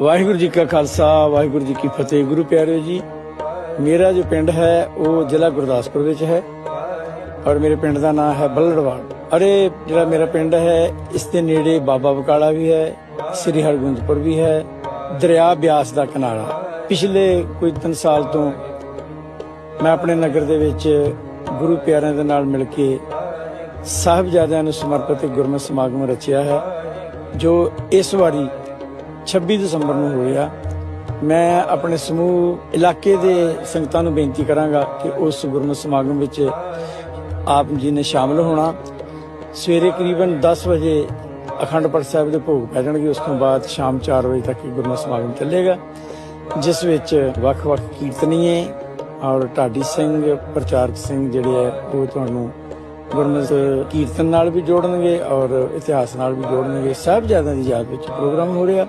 ਵਾਹਿਗੁਰੂ ਜੀ ਕਾ ਖਾਲਸਾ, ਵਾਹਿਗੁਰੂ ਜੀ ਕੀ ਫਤਿਹ। ਗੁਰੂ ਪਿਆਰਿਓ ਜੀ, ਮੇਰਾ ਜੋ ਪਿੰਡ ਹੈ, ਉਹ ਜ਼ਿਲ੍ਹਾ ਗੁਰਦਾਸਪੁਰ ਵਿੱਚ ਹੈ ਔਰ ਮੇਰੇ ਪਿੰਡ ਦਾ ਨਾਮ ਹੈ ਬੱਲੜਵਾਲ। ਅਰੇ, ਜਿਹੜਾ ਮੇਰਾ ਪਿੰਡ ਹੈ, ਇਸ ਦੇ ਨੇੜੇ ਬਾਬਾ ਬਕਾਲਾ ਵੀ ਹੈ, ਸ੍ਰੀ ਹਰਗੋਬਿੰਦਪੁਰ ਵੀ ਹੈ, ਦਰਿਆ ਬਿਆਸ ਦਾ ਕਿਨਾਰਾ। ਪਿਛਲੇ ਕੋਈ 3 ਸਾਲ ਤੋਂ ਮੈਂ ਆਪਣੇ ਨਗਰ ਦੇ ਵਿੱਚ ਗੁਰੂ ਪਿਆਰਿਆਂ ਦੇ ਨਾਲ ਮਿਲ ਕੇ ਸਾਹਿਬਜ਼ਾਦਿਆਂ ਨੂੰ ਸਮਰਪਿਤ ਇੱਕ ਗੁਰਮਤਿ ਸਮਾਗਮ ਰਚਿਆ ਹੈ, ਜੋ ਇਸ ਵਾਰੀ 26 ਦਸੰਬਰ ਨੂੰ ਹੋਇਆ ਮੈਂ ਆਪਣੇ ਸਮੂਹ ਇਲਾਕੇ ਦੇ ਸੰਗਤਾਂ ਨੂੰ ਬੇਨਤੀ ਕਰਾਂਗਾ ਕਿ ਉਸ ਗੁਰਮਤਿ ਸਮਾਗਮ ਵਿੱਚ ਆਪ ਜੀ ਨੇ ਸ਼ਾਮਲ ਹੋਣਾ। ਸਵੇਰੇ ਕਰੀਬਨ 10 ਵਜੇ ਅਖੰਡ ਪਾਠ ਸਾਹਿਬ ਦੇ ਭੋਗ ਪੈ ਜਾਣਗੇ। ਉਸ ਤੋਂ ਬਾਅਦ ਸ਼ਾਮ 4 ਵਜੇ ਤੱਕ ਇਹ ਗੁਰਮਤਿ ਸਮਾਗਮ ਚੱਲੇਗਾ, ਜਿਸ ਵਿੱਚ ਵੱਖ-ਵੱਖ ਕੀਰਤਨੀਏ ਔਰ ਢਾਡੀ ਸਿੰਘ, ਪ੍ਰਚਾਰਕ ਸਿੰਘ ਜਿਹੜੇ ਹੈ ਉਹ ਤੁਹਾਨੂੰ ਗੁਰਮਤਿ ਕੀਰਤਨ ਨਾਲ ਵੀ ਜੋੜਨਗੇ ਔਰ ਇਤਿਹਾਸ ਨਾਲ ਵੀ ਜੋੜਨਗੇ। ਸਾਹਿਬਜ਼ਾਦਿਆਂ ਦੀ ਯਾਦ ਵਿੱਚ ਪ੍ਰੋਗਰਾਮ ਹੋ ਰਿਹਾ।